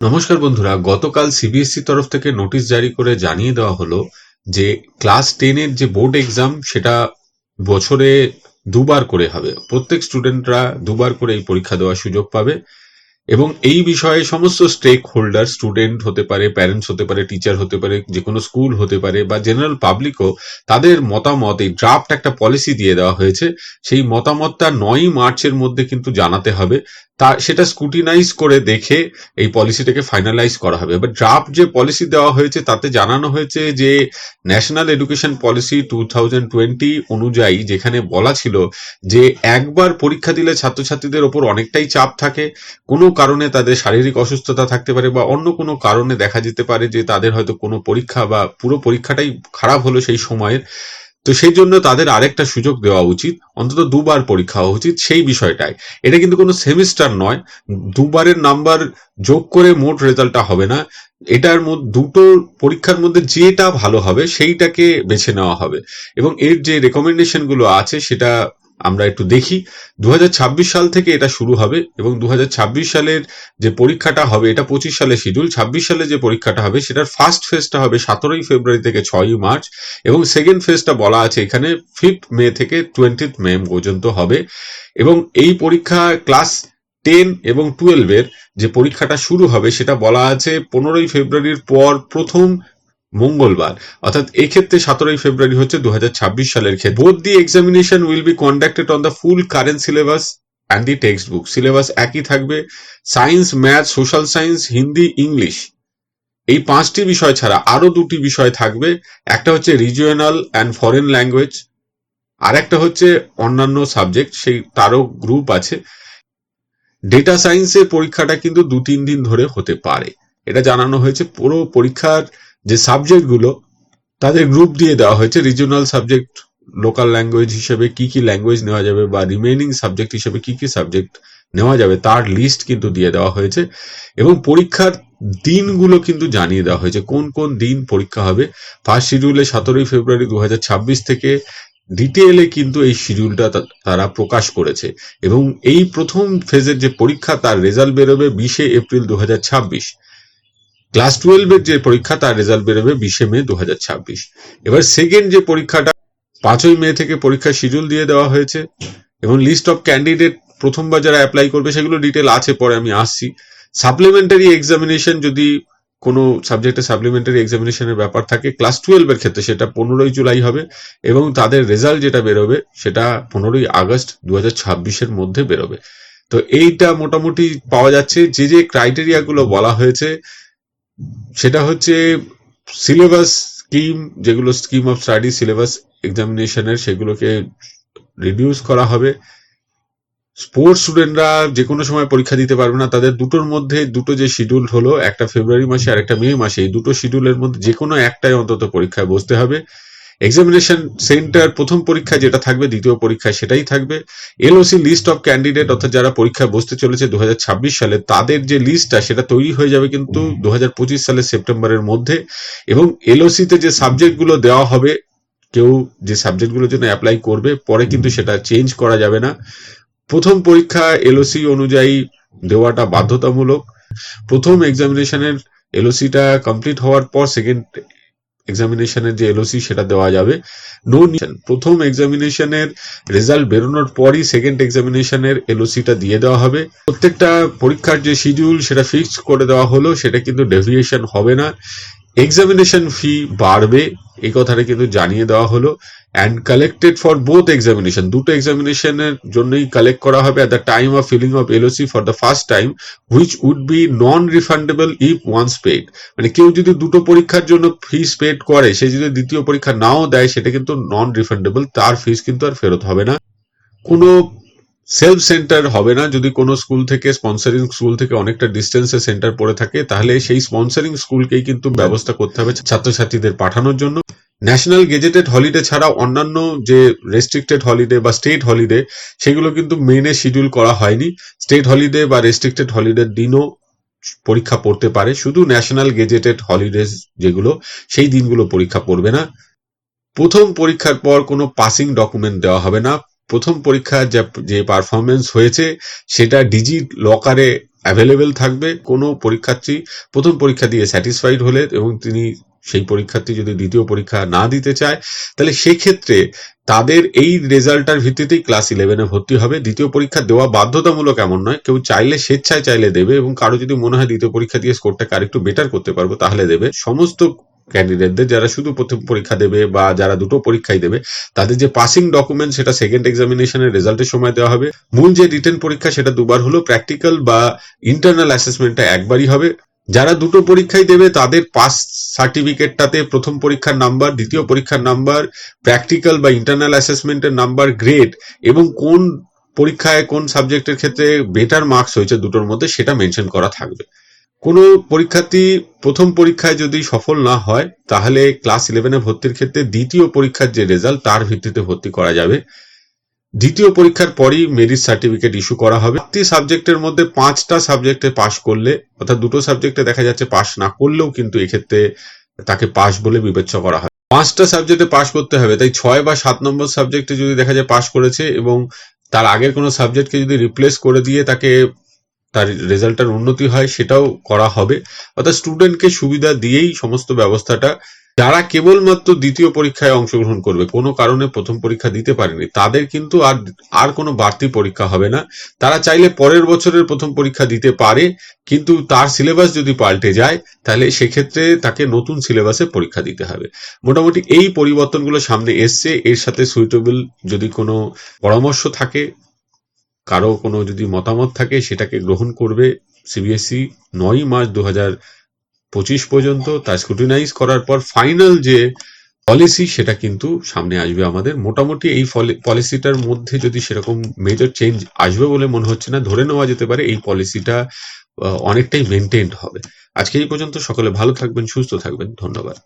নমস্কার বন্ধুরা, গতকাল সিবিএসসি তরফ থেকে নোটিশ জারি করে জানিয়ে দেওয়া হলো যে ক্লাস টেনের যে বোর্ড এক্সাম, সেটা বছরে দুবার করে হবে। প্রত্যেক স্টুডেন্টরা দুবার করে এই পরীক্ষা দেওয়ার সুযোগ পাবে। এবং এই বিষয়ে সমস্ত স্টেক হোল্ডার স্টুডেন্ট হতে পারে প্যারেন্টস হতে পারে টিচার হতে পারে যে কোনো স্কুল হতে পারে বা জেনারেল পাবলিকও তাদের মতামত, এই ড্রাফট একটা পলিসি দিয়ে দেওয়া হয়েছে। সেই মতামতটা নয়ই মার্চের মধ্যে কিন্তু জানাতে হবে। তা সেটা স্কুটিনাইজ করে দেখে এই পলিসিটাকে ফাইনালাইজ করা হবে। এবার ড্রাফট যে পলিসি দেওয়া হয়েছে, তাতে জানানো হয়েছে যে national education policy two thousand twenty অনুযায়ী যেখানে বলা ছিল যে একবার পরীক্ষা দিলে ছাত্রছাত্রীদের ওপর অনেকটাই চাপ থাকে, কোনো কারণে তাদের শারীরিক অসুস্থতা থাকতে পারে বা অন্য কোনো কারণে দেখা যেতে পারে যে তাদের হয়তো কোনো পরীক্ষা বা পুরো পরীক্ষাটাই খারাপ হলো সেই সময়ের। তো সেই জন্য তাদের আরেকটা সুযোগ দেওয়া উচিত, অন্তত দুবার পরীক্ষা হওয়া উচিত সেই বিষয়টাই এটা কিন্তু কোনো সেমিস্টার নয়, দুবারের নাম্বার যোগ করে মোট রেজাল্টটা হবে না। এটার মধ্যে দুটো পরীক্ষার মধ্যে যেটা ভালো হবে সেইটাকে বেছে নেওয়া হবে। এবং এর যে রেকমেন্ডেশনগুলো আছে সেটা আমরা একটু দেখি। দু হাজার ছাব্বিশ সাল থেকে এটা শুরু হবে এবং দুহাজার ছাব্বিশ সালের যে পরীক্ষাটা হবে, এটা পঁচিশ সালে শিডিউল, ছাব্বিশ সালে যে পরীক্ষাটা হবে, সেটার ফার্স্ট ফেজটা হবে সতেরোই ফেব্রুয়ারি থেকে ছয়ই মার্চ এবং সেকেন্ড ফেজটা বলা আছে এখানে ফিফথ মে থেকে টোয়েন্টিথ মে পর্যন্ত হবে এবং এই পরীক্ষা ক্লাস টেন এবং টুয়েলভের যে পরীক্ষাটা শুরু হবে, সেটা বলা আছে পনেরোই ফেব্রুয়ারির পর প্রথম মঙ্গলবার। অর্থাৎ এই ক্ষেত্রে সতেরোই ফেব্রুয়ারি হচ্ছে দু সালের ক্ষেত্রে। Both the examination will be conducted on the full current syllabus and the text book syllabus একই থাকবে science math social science Hindi English এই পাঁচটি বিষয় ছাড়া আরও দুটি বিষয় থাকবে। একটা হচ্ছে রিজিওনাল অ্যান্ড ফরেন ল্যাঙ্গুয়েজ আর একটা হচ্ছে অন্যান্য সাবজেক্ট সেই তারও গ্রুপ আছে। ডেটা সায়েন্সের পরীক্ষাটা কিন্তু দু তিন দিন ধরে হতে পারে। এটা জানানো হয়েছে পুরো পরীক্ষার যে সাবজেক্টগুলো তাদের গ্রুপ দিয়ে দেওয়া হয়েছে। রিজিওনাল সাবজেক্ট লোকাল ল্যাঙ্গুয়েজ হিসেবে কি কি ল্যাঙ্গুয়েজ নেওয়া যাবে বা রিমেইনিং সাবজেক্ট হিসেবে কি কি সাবজেক্ট নেওয়া যাবে তার লিস্ট কিন্তু দিয়ে দেওয়া হয়েছে। এবং পরীক্ষার দিনগুলো কিন্তু জানিয়ে দেওয়া হয়েছে। কোন কোন দিন পরীক্ষা হবে? ফার্স্ট শিডিউলে সতেরোই ফেব্রুয়ারি দু হাজার ছাব্বিশ থেকে ডিটেলে কিন্তু এই শিডিউলটা তারা প্রকাশ করেছে। এবং এই প্রথম ফেজের যে পরীক্ষা, তার রেজাল্ট বেরোবে বিশে এপ্রিল দু হাজার ছাব্বিশ। ক্লাস টুয়েলভের যে পরীক্ষা, তার রেজাল্ট বেরোবে বিশে মে দু হাজার ছাব্বিশ। এবার সেকেন্ড যে পরীক্ষাটা, পাঁচই মে থেকে পরীক্ষার শিডিউল দিয়ে দেওয়া হয়েছে, এবং লিস্ট অফ ক্যান্ডিডেট প্রথমবার যারা অ্যাপ্লাই করবে, সেগুলো ডিটেল আছে, পরে আমি আসছি। সাপ্লিমেন্টারি এক্সামিনেশন যদি কোনো সাবজেক্টে সাপ্লিমেন্টারি এক্সামিনেশনের ব্যাপার থাকে ক্লাস টুয়েলভের ক্ষেত্রে সেটা পনেরোই জুলাই হবে, এবং তাদের রেজাল্ট যেটা বেরোবে, সেটা পনেরোই আগস্ট দু হাজার মধ্যে বেরোবে। তো এইটা মোটামুটি পাওয়া যাচ্ছে, যে যে ক্রাইটেরিয়াগুলো বলা হয়েছে সেটা হচ্ছে সিলেবাস স্কিম যেগুলো স্কিম অফ স্টাডি সিলেবাস এক্সামিনেশনের সেগুলোকে রিডিউস করা হবে। স্পোর্টস স্টুডেন্টরা যে কোনো সময় পরীক্ষা দিতে পারবে না, তাদের দুটোর মধ্যে দুটো যে শিডিউল হলো, একটা ফেব্রুয়ারি মাসে আর একটা মে মাসে, এই দুটো শিডিউলের মধ্যে যে কোনো একটাই অন্তত পরীক্ষায় বসতে হবে। এক্সামিনেশন সেন্টার প্রথম পরীক্ষা যেটা থাকবে দ্বিতীয় পরীক্ষায় সেটাই থাকবে। এলওসি লিস্ট অফ ক্যান্ডিডেট অর্থাৎ যারা পরীক্ষায় বসতে চলেছে দু হাজার ছাব্বিশ সালে তাদের যে লিস্টটা সেটা তৈরি হয়ে যাবে কিন্তু দু সালের সেপ্টেম্বরের মধ্যে। এবং এলওসিতে যে সাবজেক্টগুলো দেওয়া হবে কেউ যে সাবজেক্টগুলোর জন্য অ্যাপ্লাই করবে পরে কিন্তু সেটা চেঞ্জ করা যাবে না। প্রথম পরীক্ষা এলওসি অনুযায়ী দেওয়াটা বাধ্যতামূলক। প্রথম এক্সামিনেশনের এলওসিটা কমপ্লিট হওয়ার পর সেকেন্ড এক্সামিনেশনের যে এলওসি সেটা দেওয়া যাবে। নো প্রথম এক্সামিনেশনের রেজাল্ট বেরোনোর পরই সেকেন্ড এক্সামিনেশনের এলওসিটা দিয়ে দেওয়া হবে। প্রত্যেকটা পরীক্ষার যে শিডিউল সেটা ফিক্সড করে দেওয়া হলো, সেটা কিন্তু ডেভিয়েশন হবে না। এক্সামিনেশন ফি বাড়বে। এই কথাটা কিন্তু জানিয়ে দেওয়া হলো and collected for both examination দুটো এক্সামিনেশনের জন্যই কালেক্ট করা হবে at the time of filling of LOC for the first time which would be non refundable if once paid মানে কেউ যদি দুটো পরীক্ষার জন্য ফিস পেড করে, সে যদি দ্বিতীয় পরীক্ষা নাও দেয়, সেটা কিন্তু নন রিফান্ডেবল তার ফিস কিন্তু আর ফেরত হবে না। কোনো সেলফ সেন্টার হবে না। যদি কোনো স্কুল থেকে স্পন্সরিং স্কুল থেকে অনেকটা ডিস্টেন্সে সেন্টার পড়ে থাকে, তাহলে সেই স্পন্সরিং স্কুলকেই কিন্তু ব্যবস্থা করতে হবে ছাত্রছাত্রীদের পাঠানোর জন্য। ন্যাশনাল গেজেটেড হলিডে ছাড়া অন্যান্য যে রেস্ট্রিক্টেড হলিডে বা স্টেট হলিডে সেগুলো কিন্তু মেনে শিডিউল করা হয়নি। স্টেট হলিডে বা রেস্ট্রিক্টেড হলিডের দিনও পরীক্ষা পড়তে পারে। শুধু ন্যাশনাল গেজেটেড হলিডেজ যেগুলো, সেই দিনগুলো পরীক্ষা পড়বে না। প্রথম পরীক্ষার পর কোনো পাসিং ডকুমেন্ট দেওয়া হবে না। প্রথম পরীক্ষার যে পারফরমেন্স হয়েছে, সেটা ডিজি লকারে অ্যাভেলেবেল থাকবে। কোনো পরীক্ষার্থী প্রথম পরীক্ষা দিয়ে স্যাটিসফাইড হলে এবং তিনি সেই পরীক্ষার্থী যদি দ্বিতীয় পরীক্ষা না দিতে চায়, তাহলে সেক্ষেত্রে তাদের এই রেজাল্টটার ভিত্তিতেই ক্লাস ইলেভেনে ভর্তি হবে। দ্বিতীয় পরীক্ষা দেওয়া বাধ্যতামূলক এমন নয়। কেউ চাইলে স্বেচ্ছায় চাইলে দেবে এবং কারও যদি মনে হয় দ্বিতীয় পরীক্ষা দিয়ে স্কোরটাকে আরেকটু বেটার করতে পারব, তাহলে দেবে। সমস্ত ক্যান্ডিডেটদের যারা শুধু প্রথম পরীক্ষা দেবে বা যারা দুটো পরীক্ষাই দেবে, তাদের যে পাসিং ডকুমেন্ট সেটা সেকেন্ড এক্সামিনেশনের রেজাল্টের সময় দেওয়া হবে। মূল যে রিটেন পরীক্ষা সেটা দুবার হলো প্র্যাকটিক্যাল বা ইন্টারনাল অ্যাসেসমেন্টটা একবারই হবে। যারা দুটো পরীক্ষাই দেবে, তাদের পাস সার্টিফিকেটটাতে প্রথম পরীক্ষার নাম্বার দ্বিতীয় পরীক্ষার নাম্বার প্র্যাকটিক্যাল বা ইন্টারনাল অ্যাসেসমেন্টের নাম্বার গ্রেড এবং কোন পরীক্ষায় কোন সাবজেক্টের ক্ষেত্রে বেটার মার্কস হয়েছে দুটোর মধ্যে সেটা মেনশন করা থাকবে। কোনো পরীক্ষার্থী প্রথম পরীক্ষায় যদি সফল না হয়, তাহলে ক্লাস ইলেভেনে ভর্তির ক্ষেত্রে দ্বিতীয় পরীক্ষার যে রেজাল্ট তার ভিত্তিতে ভর্তি করা যাবে। দ্বিতীয় পরীক্ষার পরই মেরিট সার্টিফিকেট ইস্যু করা হবে। প্রতি সাবজেক্টের মধ্যে পাঁচটা সাবজেক্টে পাশ করলে, অর্থাৎ দুটো সাবজেক্টে দেখা যাচ্ছে পাশ না করলেও কিন্তু এক্ষেত্রে তাকে পাস বলে বিবেচ্য করা হয়। পাঁচটা সাবজেক্টে পাশ করতে হবে, তাই ছয় বা সাত নম্বর সাবজেক্টে যদি দেখা যায় পাশ করেছে এবং তার আগের কোনো সাবজেক্টকে যদি রিপ্লেস করে দিয়ে তাকে তার রেজাল্টটার উন্নতি হয়, সেটাও করা হবে। অর্থাৎ স্টুডেন্টকে সুবিধা দিয়েই সমস্ত ব্যবস্থাটা যারা কেবলমাত্র দ্বিতীয় পরীক্ষায় অংশগ্রহণ করবে, কোনো কারণে প্রথম পরীক্ষা দিতে পারেনি, তাদের কিন্তু আর আর কোনো বাড়তি পরীক্ষা হবে না। তারা চাইলে পরের বছরের প্রথম পরীক্ষা দিতে পারে, কিন্তু তার সিলেবাস যদি পাল্টে যায়, তাহলে সেক্ষেত্রে তাকে নতুন সিলেবাসে পরীক্ষা দিতে হবে। মোটামুটি এই পরিবর্তনগুলো সামনে এসছে, এর সাথে সুইটেবল যদি কোনো পরামর্শ থাকে, কারও কোনো যদি মতামত থাকে, সেটাকে গ্রহণ করবে। সিবিএসই নয়ই মার্চ দু হাজার পঁচিশ পর্যন্ত তা স্ক্রুটিনাইজ করার পর ফাইনাল যে পলিসি সেটা কিন্তু সামনে আসবে আমাদের। মোটামুটি এই পলিসিটার মধ্যে যদি সেরকম মেজর চেঞ্জ আসবে বলে মনে হচ্ছে না, ধরে নেওয়া যেতে পারে এই পলিসিটা অনেকটাই মেনটেন্ড হবে। আজকে এই পর্যন্ত সকলে ভালো থাকবেন, সুস্থ থাকবেন। ধন্যবাদ।